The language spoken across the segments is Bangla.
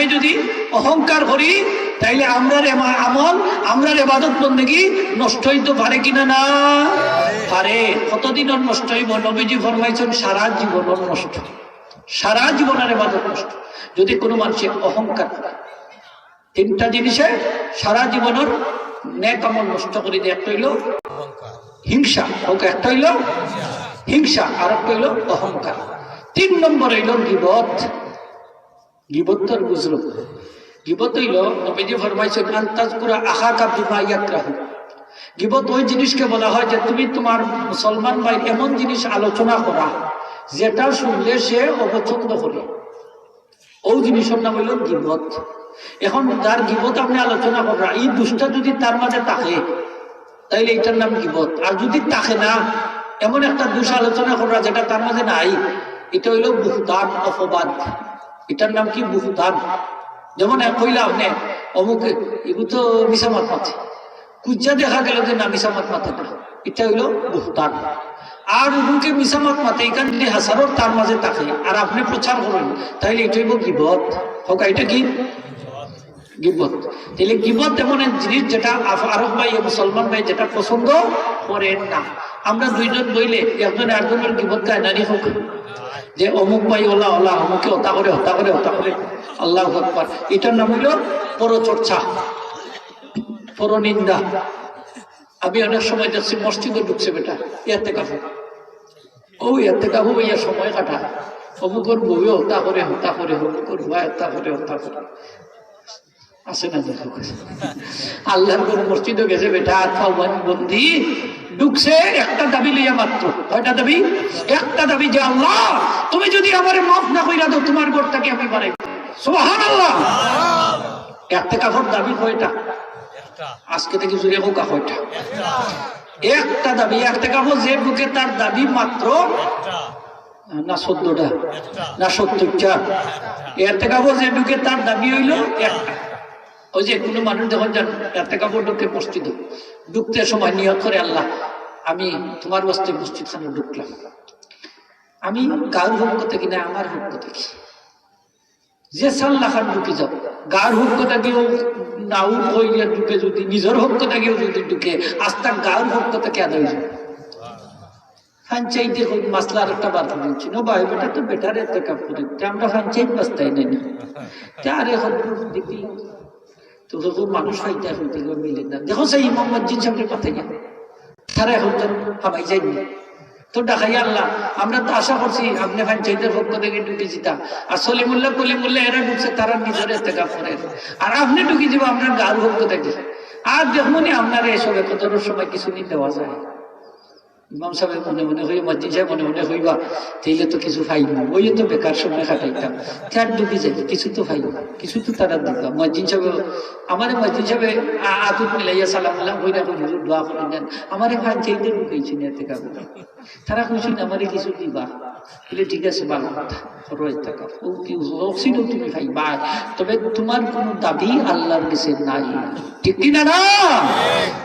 নামে যদি অহংকার করি তাইলে আমরার আমল আমরার এবাদত বন্দেগি নষ্ট হইতে পারে কিনা না? পারে। কতদিনের নষ্ট হইব? নবীজি ফরমাইছেন সারা জীবনের নষ্ট। সারা জীবনের এবাদত নষ্ট। যদি কোনো মানুষের অহংকার করে তিনটা জিনিসে সারা জীবনের ন্যাক আমল নষ্ট করে দিয়ে একটা হইল হিংসা ওকে একটা হইল হিংসা আর একটা হইল অহংকার। তিন নম্বর হইল গিবত গিবত তোর বুঝলো গিবত হইল নবীজি ফরমাইছেন আন্তাজ পুরা আহা গিবত ওই জিনিসকে বলা হয় যে তুমি তোমার মুসলমান ভাই এমন জিনিস আলোচনা করা, যেটা শুনলে সে অপছন্দ করে। ওই জিনিসের নাম হইল গিবত। এখন যার গিবত আপনি আলোচনা করা, এই দুষ্টা যদি তার মাঝে থাকে, তাইলে এটার নাম গিবত। আর যদি থাকে না, এমন একটা দুষ আলোচনা করা যেটা তার মাঝে নাই, এটা হইল বুহদান, অপবাদ। এটার নাম কি? বুহদান যেমন কইলা আপনি, অমুক এগুলো তো মিসামাত মাথে। কুজ্জা দেখা গেল যে না মিসামাত মাথে না। এটা হইল বুহদান আর উহুকে মিসামাত মাথে এখানে হাজারো তার মাঝে থাকে। আর আপনি প্রচার করেন তাহলে এটা হইব গিবত। হোক, এটা কি? গিবত। তাহলে গিবত এমন জিনিস যেটা আরব ভাই মুসলমান ভাই যেটা পছন্দ করেন না। আমরা দুইজন বইলে, একজন একজনের গিবত গায়, নারী হোক। যে অমুক ভাই, ওলা ওলা, অমুকে হতা করে হতা করে হতা করে। আল্লাহ এটার নাম হইল পরচর্চা, পরনিন্দা। আমি অনেক সময় দেখছি মসজিদে ঢুকছে বেটা ইয়াতে কাপু ও ইয়াতে কাপু ভাইয়া, সময় কাটা অমুকর বউয়ে হতা করে হতা করে, অমুকর ভয় হতা করে হতা করে। আছে না দেখো? আল্লাহর কোন মসজিদে গেছে বেটা আত্মাবান বন্দি ঢুকছে একটা দাবি লইয়া মাত্র। কয়টা দাবি? একটা দাবি যে আল্লাহ তুমি যদি আমার মাফ না কইরা দাও তোমার ঘরটাকে আমি বানাই সুবহান আল্লাহ একটা কাপড় দাবি কয়টা? আজকে থেকে জুড়ে হোক কয়টা? একটা দাবি একটা কাপড় যে বুকে তার দাবি মাত্র না চোদ্দটা না সত্তরটা? এর থেকে যে ঢুকে তার দাবি হইল একটা। ওই যে কোনো মানুষ যখন যান এতে কাপড় ঢুকে মসজিদ ঢুকতে সময় নিয়ত করে আল্লাহ, আমি তোমার বস্তে মসজিদ খানে ঢুকলাম। আমি গাঁর হুক থেকে না, আমার হুক থেকে যে সাল্লাহ খান ঢুকে যাও, গার হুক থেকেও নাও হইয়া ঢুকে যদি, নিজের হুক থেকেও যদি ঢুকে আস্তার গাঁর হুক থেকে আদায় যাবে পঞ্চায়েতে হোক মাসলার একটা বার করেছি নো ভাই, বেটা তো বেটার এতে কাপ করে তা আমরা পঞ্চায়েত বাস্তাই নেই। না আরে হল দেখি তো মানুষ হইতে মিলেন না। দেখো সেই সাহেবের কথা গেল তারা এখন তো হাবাই যায়নি তো আল্লাহ, আমরা তো আশা করছি, আপনি পঞ্চায়েতের পক্ষ থেকে ঢুকে জিতা আর সলিমুল্লাহ কলিমুল্লাহ এরা ঢুকছে, তারা নিজের এতে কাপ করে। আর আপনি ঢুকে যাব আপনার গার পক্ষ থেকে আর দেখুনি, আপনার এসব সময় কিছু নিতে দেওয়া যায়। ইমাম সাহেব মনে মনে হই মসজিদ সাহেব মনে মনে হইবা, তাইলে তো কিছু ফাইল না ওই তো বেকার সময় খাটাইতাম। তার ডুবি যাই কিছু তো ফাইল কিছু তো তারা দিতাম মসজিদ সাহেব, আমার মসজিদ সাহেব আতুত মিলাইয়া সালাম আল্লাহ হই না হুজুর দোয়া করে দেন আমারে ভাই চাইতে ঢুকাইছি না এতে কাবু তারা কইছেন, আমারে কিছু দিবা। বলে, ঠিক আছে ভালো কথা তুমি তবে তোমার দাবি আল্লাহর কাছে নাই। ঠিক কি না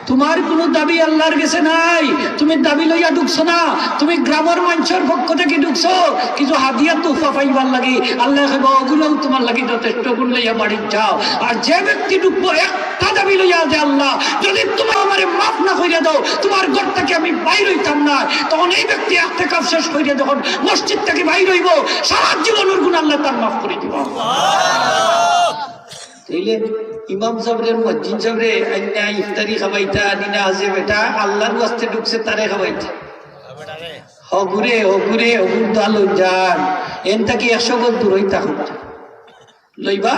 তোমার দাবি আল্লাহর কাছে নাই। তুমি দাবি লইয়া ঢুকছো না। তুমি গ্রামের মানুষের পক্ষ থেকে ঢুকছো। কিছু হাতিয়া তোফা পাইবার লাগে। আল্লাহ ওগুলোও তোমার লাগে যথেষ্ট, গুণ লইয়া বাড়ি যাও। আর যে ব্যক্তি ঢুকবো, একটা দাবি লইয়া যে আল্লাহ, যদি তোমার আমারে মাফ না কইরা দাও, তোমার ঘরটাকে আমি বাইর হইতাম না। তখন এই ব্যক্তি একটা কাজ শেষ কইরা যখন মসজিদ থেকে বাইর হইব, সারা জীবনের গুণ আল্লাহ তার মাফ করে দিব। তাইলে ইমাম সাহেবের, মসজিদ সাহেবরে, আইনা ইফতারি খাবাইতা দিনা আছে বেটা, আল্লাহর ওয়াস্তে ঢুকছে তারে খাবাইতা। হগুরে হগুরে, হগুর দাল যান এন থাকি একশো গোল দূর হইতা লইবা?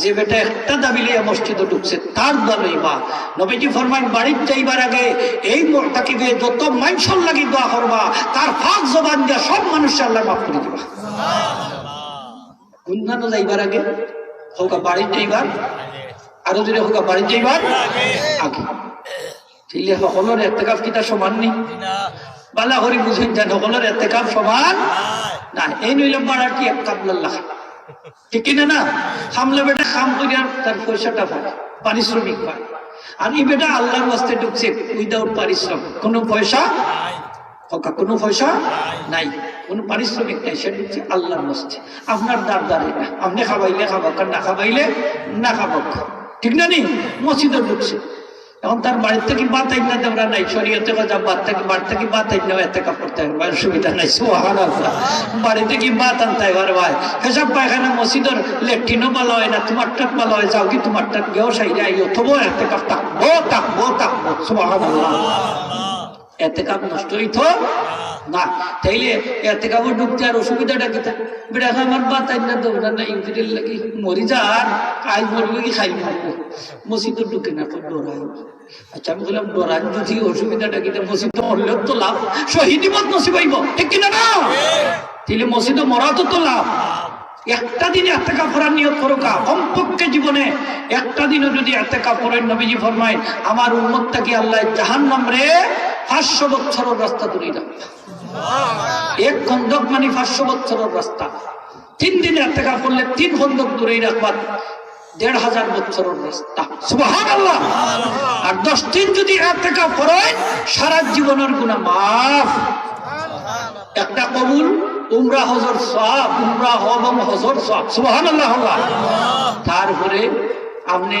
যে বেটা একটা দাবি লইয়া মসজিদে ঢুকছে তার দা লইবা নবীজি ফরমান বাড়ির যাইবার আগে এই তাকে যত মাইনসল লাগি দোয়া করবা তার ফাঁক জবান দিয়া সব মানুষ আল্লাহ মাফ করে দিবা। গুন্ধানো যাইবার আগে হোক বাড়ির যাইবার আরও যদি হোক বাড়ির যাইবার আগে। তাইলে সকলের এতেকাফ কিতা সমান নেই বালা করি বুঝেন যে সকলের এতেকাফ সমান না এই নইলে বাড়ার কি এক কাবলাল্লাহ ঠিক না না? হামলে বেটা কাম তার পয়সাটা পায় পারিশ্রমিক পায়। আর এই বেটা আল্লাহর ওয়াস্তে ঢুকছে উইদাউট পারিশ্রম। কোনো পয়সা? কোনো পয়সা? নাই। কোনো পারিশ্রমিক নাই সেটা হচ্ছে আল্লাহর মসজিদ আপনার দ্বার দ্বারে না। আপনি খাবাইলে খাবাক আর না খাবাইলে না খাবাক ঠিক না নি? মসজিদে ঢুকছে। এখন তার বাড়ির থেকে বাতাই না দেওয়া নাই। শরীয়তে কথা বাদ থেকে বাড়ি থেকে বাতাই না এতে কাপড়তে বাড়ির সুবিধা নাই। সোহান বাড়িতে কি বাত আনতে হয়, ভাই। হেসব পায়খানা, মসজিদের লেট্রিনও ভালো হয় না, তোমার টাক ভালো হয়, যাও কি তোমার টাক গেও সাইডে আইও তবু এতে কাপ থাকব থাকব থাকব সোহান এতে কাপ নষ্ট হইতো? না, তাইলে এতে কাপড় ঢুকতে আর অসুবিধাটা কি বেটা আমার না লাগি মরি আজ মরবে কি খাই মারবো। মসজিদে ঢুকে না তো ডরাই। আচ্ছা আমি বললাম, ডরাই, যদি অসুবিধাটা মরলেও তো লাভ। শহীদি মত নসিব ঠিক কিনা না? তাইলে মসজিদে মরা তো তো লাভ। একটা দিনে এতে কাপড়ার নিয়ত করো কা? কমপক্ষে জীবনে একটা দিনও যদি এতে কাপড়ের নবীজি ফরমায়, আমার উন্মতটাকে আল্লাহ জাহান নামরে পাঁচশো বছরের রাস্তা দূরে এক খন্দক মানে পাঁচশো বছরের রাস্তা। তিন দিনে এতেকা করলে তিন খন্দক দূরেই রাখবার দেড় হাজার বছরের রাস্তা। আর দশ দিন যদি এতেকা করেন, সারা জীবনের গুণা মাফ। একটা কবুল, উমরা হজর সব উমরা হবম হজর সব সুবাহান আল্লাহ! তারপরে আপনি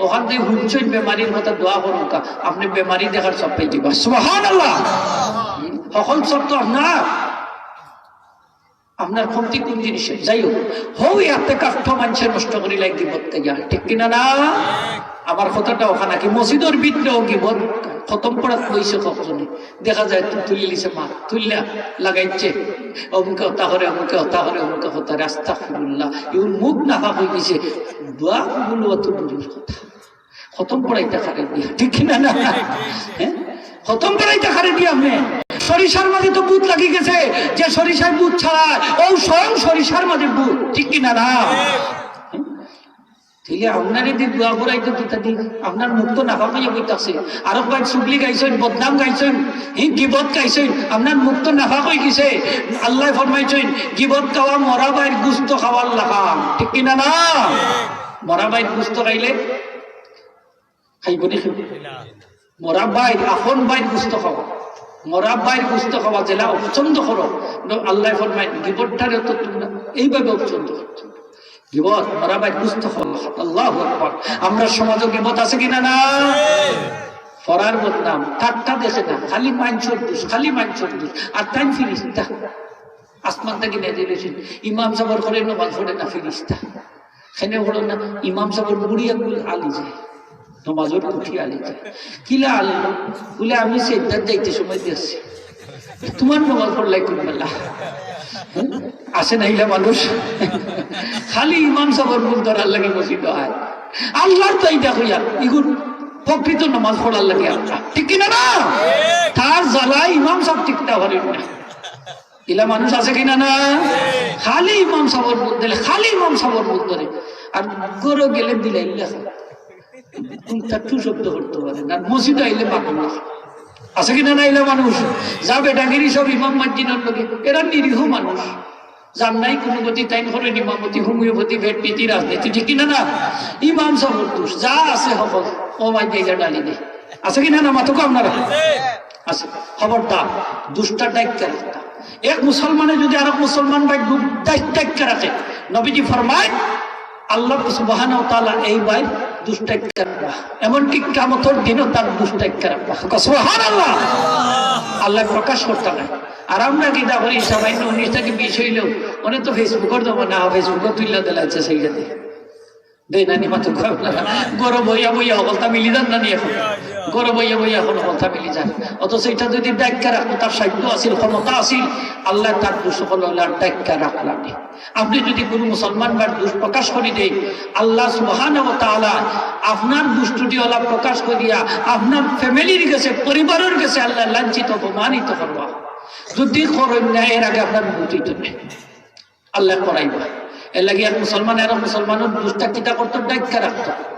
ওখান থেকে হুঁচই বেমারির কথা দোয়া করুন আপনি বেমারি দেখার সব আল্লাহ সকল সব তো আপনার আপনার কোন জিনিসে? যাই হোক হৌ এতে কাষ্ঠ মানুষের নষ্ট করি লাগ গিবত কাইয়া ঠিক কিনা না? আমার কথাটা ওখানে কি? মসজিদের ভিতরেও খতম করাত বইছে কখজনে দেখা যায় তুলি লিছে মা। তুললা লাগাইছে। অমুকে হতা করে, অমুকে হতা করে, অমুকে হতা রাস্তা ফিরুল্লাহ ইউর মুখ নাফা হয়ে গেছে। দোয়া কথা। খতম করাইতে খারে দিয়া ঠিক কিনা না? হ্যাঁ? খতম করাইতে খারে দিয়া আপনি সরিষার মাঝে তো বুধ লাগি গেছে। যে সরিষার বুধ ছাড়া ও স্বয়ং সরিষার মাঝে বুধ ঠিক কিনা না? ঠিক আপনারে দি দোয়া করাই তো কিতা দি আপনার মুখ তো নাফা পাইয়া বইতাছে। আরও কয়েক সুগলি গাইছেন বদনাম গাইছেন হি গিবত গাইছেন। আপনার মুখ তো নাফা কই গেছে। আল্লাহ ফরমাইছেন গিবত খাওয়া মরা বাইর গুস্ত খাওয়ার লাগাম। ঠিক কিনা না? মরা বাইর গুস্ত খাইলে মরা বাইর আপন বাইর গুস্ত মরা বাইর গুস্ত জেলা অপছন্দ করো। আল্লাহ গিবতটারে তো এইভাবে অপছন্দ করছ। মরা বাইর গুস্ত আল্লাহ আমরা সমাজে গিবত আছে কিনা না ফরার বদনাম ঠাট্টা দেখে না, খালি মাঞ্চর দোষ খালি মাঞ্চর দোষ আর তাই ফিরিস্তা। আসমান থেকে নেজে দিয়েছেন ইমাম সাবর করে নমাজ পড়ে না ফিরিস্তা। সেনে হলো না, ইমাম সাবর বুড়িয়া গুল আলি যায় নমাজের উঠি আলি কিলা আলি বলে, আমি সেদ্ধার যাইতে সময় দিয়েছি তোমার নমাজ পড়লাই কোন বেলা। আসে না ইলা মানুষ? খালি ইমাম সাবর মুখ ধরার লাগে বসিত হয়। তো এইটা হইয়া, ইগুন প্রকৃত নামাজ পড়ার লাগে আমরা ঠিক কিনা না? তার জ্বালায় ইমাম সব টিকতে পারেন না। ইলা মানুষ আছে কিনা না? খালি ইমাম সাবর দিলে খালি ইমাম সাবর ধরে। আর গরো গেলে দিলে টু শব্দ করতে পারে। না মসজিদ আইলে মাকুম আছে কিনা না ইলা মানুষ? যা বেটাগিরি সব ইমাম মাদ্দিনের লোকে এরা নিরীহ মানুষ। যার নাই কোনো গতি তাই করেন ইমামতি হোমিওপ্যাথি ভেট রাজনীতি ঠিক কিনা না? ইমাম সাবর দোষ। যা আছে সকল ও মাই জায়গা ডালি দে। আছে কিনা না? মাথুক আপনারা আছে। খবরদার। দুষ্টা এক মুসলমানে যদি আরেক মুসলমান ভাই ডাইকা রাখে নবীজি ফরমায় আল্লাহ সুবাহান তালা এই ভাই এমনকি কামতর দিনও তার দুষ্টাইকা রাখবা আল্লাহ প্রকাশ করতে না আর আমরা তা করি? সবাই উনিশ থেকে বিষ হইলেও অনেক তো ফেসবুকের দেবো না ফেসবুকে দিলা আছে সেই যাতে দেই নানি মাত্র গরম বইয়া বইয়া অবস্থা মিলি যান নানি এখন। আপনি যদি কোনো মুসলমান বা দোষ প্রকাশ করে দেয় আল্লাহ তাআলা আপনার দুষ্টুটি আল্লাহ প্রকাশ করিয়া আপনার ফ্যামিলির কাছে, পরিবারের কাছে আল্লাহ লাঞ্ছিত, অপমানিত করবা। যদি করেন এর আগে আপনার মুখ হইতো আল্লাহ করাইবা। এর লাগে এক মুসলমান, এরা মুসলমানের দুষ্টা কিতা করতো? ডাইকা রাখতো।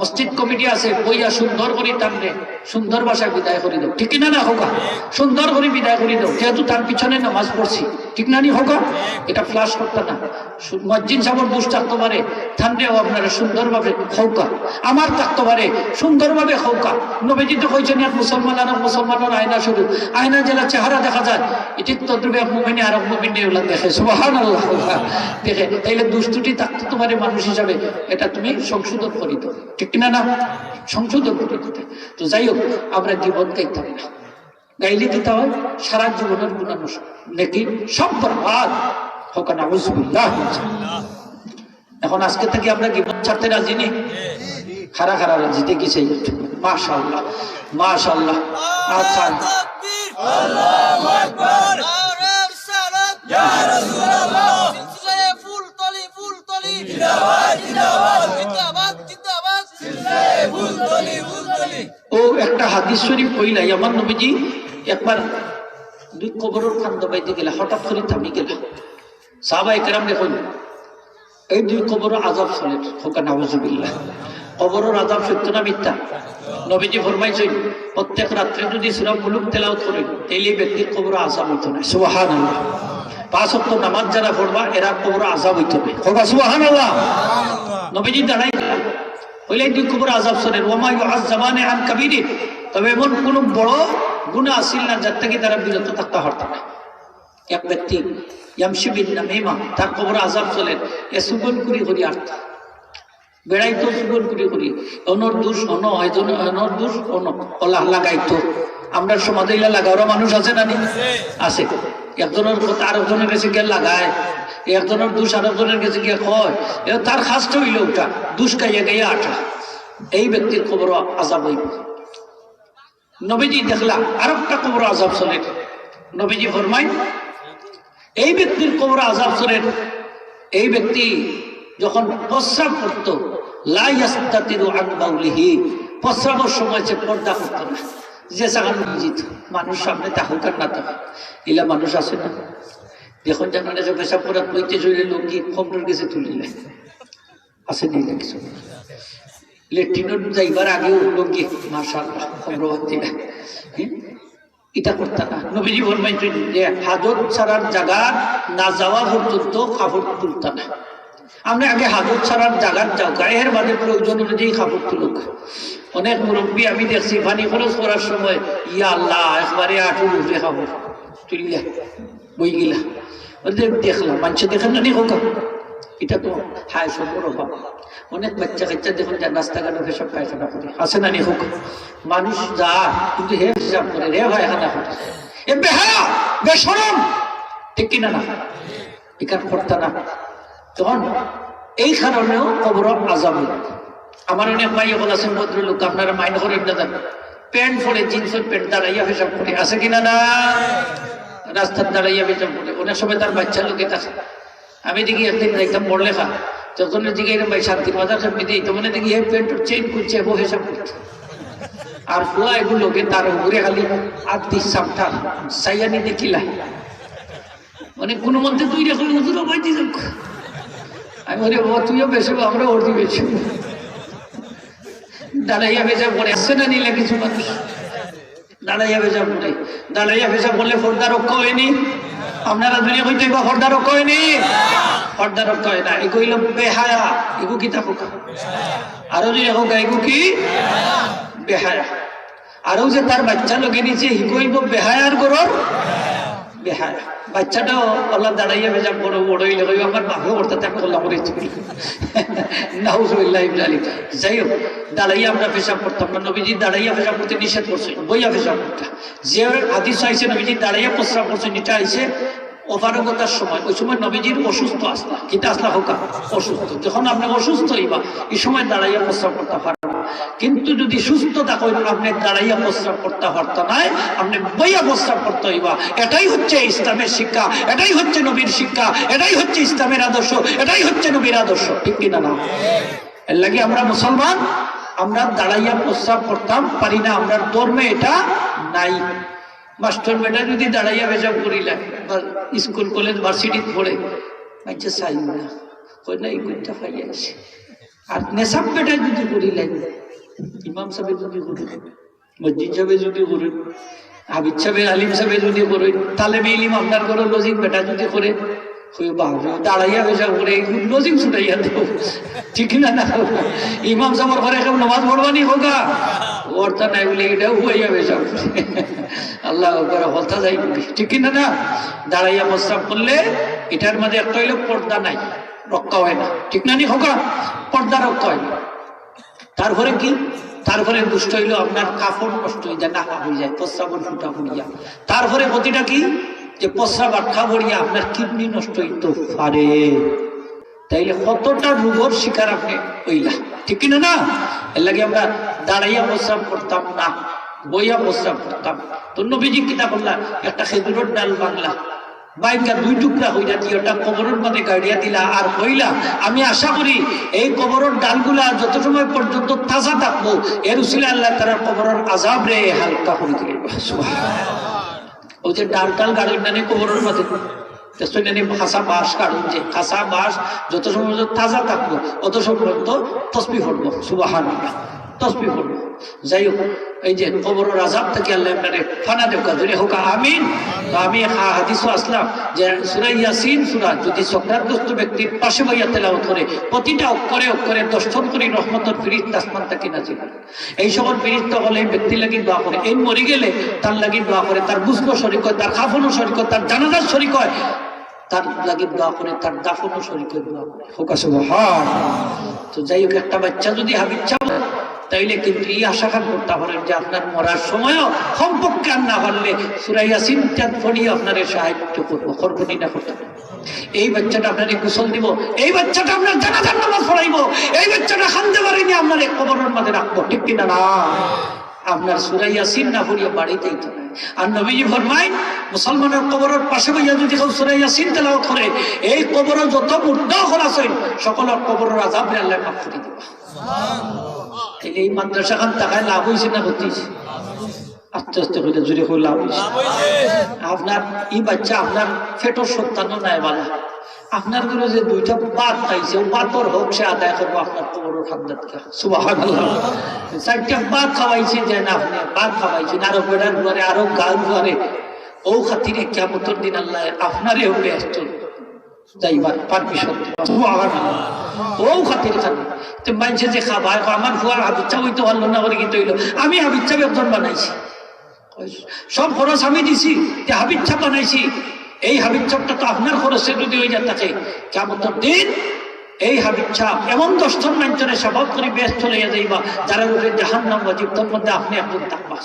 মসজিদ কমিটি আছে, বইয়া সুন্দর করে টানলে, সুন্দর ভাষায় বিদায় করে দাও। ঠিক না না, হোকা? সুন্দর করে বিদায় করে দাও। যেহেতু তার পিছনে নামাজ পড়ছি, ঠিক না নি, হোকা? এটা ফ্লাশ করতে না। মসজিদ সাবর দোষ থাকতে পারে থানলেও আপনারা সুন্দরভাবে খৌকা আমার থাকতে পারে, সুন্দরভাবে খৌকা নবীজি তো কইছেন এক মুসলমান আর মুসলমানের আয়না শুরু আয়না জেলা চেহারা দেখা যায়। এটি তদ্রুপে মুমিনে আর মুমিনে ওগুলা দেখে। সুবাহান আল্লাহ দেখে, তাইলে দুষ্টুটি থাকতে তোমার মানুষ হিসাবে, এটা তুমি সংশোধন করি তো ঠিক না না সংশোধন তো যাই হোক আমরা জীবন গাইতে হবে না। গাইলে দিতে হয় সারা জীবনের গুণানুষ নাকি সব বরবাদ। হোক না এখন আজকে থেকে আমরা জীবন ছাড়তে রাজি নেই খারা খারা রাজি দেখেছি মাশাল্লাহ মাশাল্লাহ আচ্ছা। ফুল তলি ফুল তলি। ও একটা হাদিস শরীফ কইলাই আমার নবীজি। একবার দুই কবরের খান দবাইতে গেলা হঠাৎ করে থামি গেলা। সাহাবা একরাম দেখুন এই দুই কবর আজাব চলে হোকা নাউজুবিল্লাহ। কবরের আজাব সত্য না মিথ্যা? নবীজি ফরমাইছেন প্রত্যেক রাত্রে যদি সুরা মুলুক তেলাওত করে তাইলে এই ব্যক্তির কবর আজাব হইতো না। সুবহানাল্লাহ। পাঁচ অক্ট নামাজ যারা পড়বা এরা কবর আজাব হইতো না। হোকা সুবহানাল্লাহ। নবীজি দাঁড়াই হইলে দুই কবর আজাব শোনেন। ওমা জামানে আন কাবিরি। তবে এমন কোন বড় গুণা আসিল না যার থেকে তারা বিরত থাকতে পারত না। এক ব্যক্তি, ইয়ামশি বিন নামিমা, তার কবর আজাব চলেন এ সুগন কুড়ি করি আর্থ বেড়াইতো সুগন কুড়ি করি। অনর দোষ অন হয়জন অনর দোষ অন। অলাহ লাগাইতো। আমরা সমাজে ইলা লাগাওরা মানুষ আছে না নি আছে। একজনের কথা আরেকজনের কাছে গিয়ে লাগায়, একজনের দোষ আরেকজনের কাছে গিয়ে কয়। তার খাসটা হইল ওটা, দুষ গাইয়া গাইয়া আঠা এই ব্যক্তির খবর আজাব হইব। নবীজি দেখলা, আরেকটা কবর আজাব চলে। নবীজি ফরমাই এই ব্যক্তির কবর আজাব চলেন এই ব্যক্তি যখন প্রস্রাব করতো লাইয়াস্তাতিরু আন বাউলিহি, প্রস্রাবের সময় সে পর্দা করতো না। যে সাগান জিত, মানুষ সামনে তাহুক আর না তাহুক ইলা মানুষ আছে না? দেখুন যখন এসে পেশাব করার বইতে চলে লুঙ্গি খবরের গেছে তুলিলে আছে নিলে কিছু? লেট্রিনের যাইবার আগেও লুঙ্গি মার্শাল খবরবর্তী না এটা করতে না। নবীজি ফরমাইছেন যে, হাজত ছাড়ার জায়গা না যাওয়া পর্যন্ত কাপড় তুলতে না। আমরা আগে হাজত ছাড়ার জায়গার যাও, গায়ের বাদে প্রয়োজন অনুযায়ী কাপড় তুলুক। অনেক মুরব্বী আমি দেখছি, পানি খরচ করার সময়, ইয়া আল্লাহ, একবারে আটুর উঠে খাব তুলিলা বই গিলা। দেখলাম, মানুষ দেখেন না হোক এটা তো হায় সবর অভাব। অনেক বাচ্চা কাচ্চা দেখুন যা রাস্তাঘাটে পেশাব পায়খানা করে। আসে না হোক মানুষ যা, কিন্তু হে হিসাব করে, রে পায়খানা করে। এ বেহায়া বেসরম ঠিক কিনা না? এখান করতে না। তখন এই কারণেও কবর আজাব। আমার অনেক ভাই এখন আছেন, ভদ্রলোক, আপনারা মাইন্ড করেন না দেন প্যান্ট পরে জিন্সের প্যান্ট দাঁড়াইয়া পেশাব করে আছে কিনা না? রাস্তার দাঁড়াইয়া পেশাব করে। অনেক সময় তার বাচ্চা লোকে থাকে আমি দেখি একদিন একদম বড় লেখা, যখন দিকে ভাই শান্তির বাজার সব দিই তখন দেখি এই প্যান্ট চেঞ্জ করছে এবং হিসাব করছে। আর ফুলা এগুলোকে তার উপরে খালি আদি সামটা সাইয়ানি দেখিলা মানে কোনো মধ্যে তুই রেখে হুজুরও যাক। আমি বলি বাবা তুইও বেশি আমরা ওর বেশি দাঁড়াইয়া ভেজা পড়ে। আসছে না নিলে কিছু মানুষ? দাঁড়াইয়া ভেজা পড়ে। দাঁড়াইয়া ভেজা বললে ফর্দা রক্ষা হয়নি। আপনারা দুনিয়া কইতে বা ফর্দা রক্ষা হয়নি? ফর্দা রক্ষা হয় না। এগো হইল বেহায়া। এগো কি তা হোক আরও যদি হোক, এগো কি? বেহায়া। আরও যে তার বাচ্চা লগে নিচে হিগইব বেহায়ার গরর নিষেধ করছে, বইয়া করতে। যে করছে, নিটা অপারগতার সময়। ওই সময় নবীজির অসুস্থ আসলা কিতা আসলা হোকা অসুস্থ। যখন আপনি অসুস্থ হইবা, এই সময় দাঁড়াইয়া প্রস্রাব করতে পারবেন কিন্তু যদি সুস্থ থাকেন আপনি দাঁড়াইয়া প্রস্রাব করতে পারত নাই আপনি বইয়া প্রস্রাব করতে হইবা। এটাই হচ্ছে ইসলামের শিক্ষা, এটাই হচ্ছে নবীর শিক্ষা, এটাই হচ্ছে ইসলামের আদর্শ, এটাই হচ্ছে নবীর আদর্শ। ঠিক কিনা না এর লাগে আমরা মুসলমান, আমরা দাঁড়াইয়া প্রস্রাব করতাম, পারি না আমরা ধর্মে এটা নাই। মাস্টার বেটা যদি দাঁড়াইয়া বেজাব করিলেন বা স্কুল, কলেজ, ভার্সিটি পড়ে আচ্ছা চাই না। কই না, এই গুণটা পাইয়াছে আর নেশাব বেটা যদি করিলেন ইমাম সাহেব যদি করিলেন মসজিদ সাহেব যদি করেন হাবিদ সাহেব, আলিম সাহেব যদি করেন তালেবে ইলিম আপনার ঘরে লজিক বেটা যদি করে করে আল্লাহ করে যাই ঠিক দাঁড়াইয়া প্রস্তাব করলে এটার মধ্যে একটা হইল পর্দা নাই, রক্ষা হয় না। ঠিক না নি হোকা পর্দা রক্ষা হয় না। তারপরে কি? তারপরে দুষ্ট হইল, আপনার কাপড় নষ্ট হয়ে যায় নাকা হয়ে যায় প্রস্রাবন ফুটা পড়িয়া। তারপরে প্রতিটা কি? যে প্রস্রাব আটকা পড়িয়া আপনার কিডনি নষ্ট হইতে। পারে তাইলে কতটা রোগর শিকার আপনি হইলা। ঠিক কিনা না? এর লাগে আমরা দাঁড়াইয়া প্রস্রাব করতাম না, বইয়া প্রস্রাব করতাম। তো নবীজি কিতা বললা একটা খেজুরের ডাল বাংলা। বাইকা দুই টুকরা হইলা দিয়ে ওটা কবরের মধ্যে গাড়িয়া দিলা, আর হইলা, আমি আশা করি এই কবরের ডালগুলা যত সময় পর্যন্ত তাজা থাকব, এর উসিলে আল্লাহ তারা কবরের আজাব রে হালকা করে দিলে ওই যে ডাল টাল গাড়ির নানি কবরের মধ্যে খাসা বাঁশ কাটুন যে, খাসা বাঁশ যত সময় তাজা থাকব, অত সময় পর্যন্ত তসবি পড়ব। সুবাহান তসবি যাই হোক এই যে কবরের আজাব থেকে আল্লাহ ফানা হোক, আমিন। তো আমি হাদিসও আসলাম যে সুরা ইয়াসিন সুরা যদি ব্যক্তির পাশে বইয়া করে, প্রতিটা অক্ষরে অক্ষরে দর্শন রহমতর নাজিল করে। এই ফিরিত হলে ব্যক্তি লাগি দোয়া করে। এই মরি গেলে তার লাগি দোয়া করে, তার বুঝব শরিক হয়, তার খাফনও শরিক হয়, তার জানাজার শরিক হয়, তার লাগি দোয়া করে, তার দাফনও হয়, দোয়া করে। হোক তো যাই হোক একটা বাচ্চা যদি হাবিচ্ছা তাইলে কিন্তু এই আশা করতে পারেন যে আপনার মরার সময়ও কমপক্ষে আর না পারলে সুরাইয়া চিন্তাত পড়িয়ে আপনার সাহায্য করব করবনি না করতে এই বাচ্চাটা আপনার গোসল দিব, এই বাচ্চাটা আপনার জানাজার নামাজ পড়াইবো, এই বাচ্চাটা খান্দে পারিনি আপনার এক কবরের মধ্যে রাখব, ঠিক কিনা না? আপনার সুরাইয়া সিন না পড়িয়ে বাড়িতেই তো। আর নবীজি ফরমাই মুসলমানের কবরের পাশে বইয়া যদি কেউ সুরাইয়া সিন তেলাও করে, এই কবর যত মুদ্রা খোলা সকলের কবরের আজাব আল্লাহ মাফ করে দিবা। তাইলে এই মাদ্রাসা খান টাকায় লাভ হয়েছে না হতেছে আস্তে আস্তে করে জুড়ে করে লাভ হয়েছে আপনার এই বাচ্চা আপনার ফেটোর সন্তান নাই বলা। আপনার ঘরে যে দুইটা বাদ খাইছে ও বাতর হোক সে আদায় করব আপনার ঠান্ডা থেকে সুবাহ চারটা বাদ খাওয়াইছে যে না আপনি বাদ খাওয়াইছেন আরও বেড়ার ঘরে আরও গাল ঘরে। ও খাতিরে কেমতর দিন আল্লাহ আপনারে হবে আসতো আমি হাবিচ্ছা বেতন বানাইছি। সব খরচ আমি দিছি যে হাবিচ্ছা বানাইছি। এই হাবিচ্ছাপটা তো আপনার খরচে যদি হয়ে থাকে কেমন দিন এই হাবিচ্ছা এমন দশজন মানুষের শপথ করে ব্যস্ত লইয়া যাইবা, যারা রূপে জাহান নাম বাজিব তোর মধ্যে আপনি একজন থাকবা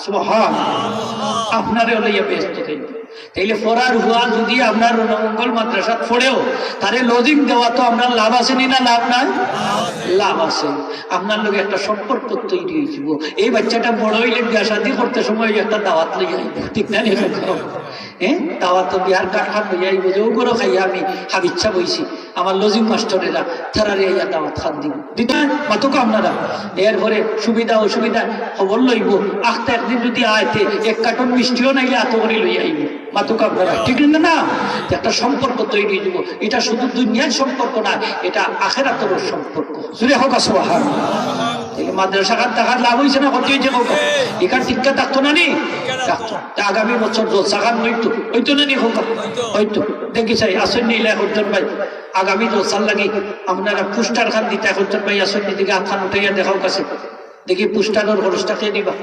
আপনারে লইয়া ব্যস্ত থাকবে তাইলে পড়ার হুয়া যদি আপনার মঙ্গল মাদ্রাসাত পড়েও তারে লজিং দেওয়া তো আপনার লাভ আছে নি লাভ নাই? লাভ আছে আপনার লোক একটা সম্পর্ক তৈরি হয়েছিল এই বাচ্চাটা বড় হইলে বিয়া শাদি করতে সময় একটা দাওয়াত লই যাই ঠিক না হ্যাঁ? দাওয়াত তো বিহার কাঠ খান লই আইব। করো খাইয়া আমি হাবিচ্ছা বইছি। আমার লজিং তারা রে ইয়া দাওয়াত খান দিব। দিতা মাতুক আপনারা। এরপরে সুবিধা অসুবিধা খবর লইব। আখতে একদিন যদি আয়তে এক কার্টন মিষ্টিও নাইলে এত করে লই আইব। মাতুক আপনারা, ঠিক না না? একটা সম্পর্ক তৈরি দিব এটা শুধু দুনিয়ার সম্পর্ক না, এটা আখেরাতের সম্পর্ক। সুরে হোক আসবাহার তাহলে মাদ্রাসা খান টাকার লাভ হয়েছে না কত হয়েছে এখান টিকা থাকতো না নি আগামী বছর জলসা খান হইতো। হইতো না নি হোক হইতো। দেখি চাই আসেন নি লেখ ভাই। আগামী জলসার লাগে আপনারা পুস্টার খান দিতে এখন ভাই আসেন দিকে হাত খান উঠাইয়া দেখাও কাছে। দেখি পুস্টারের খরচটা কে দিবা?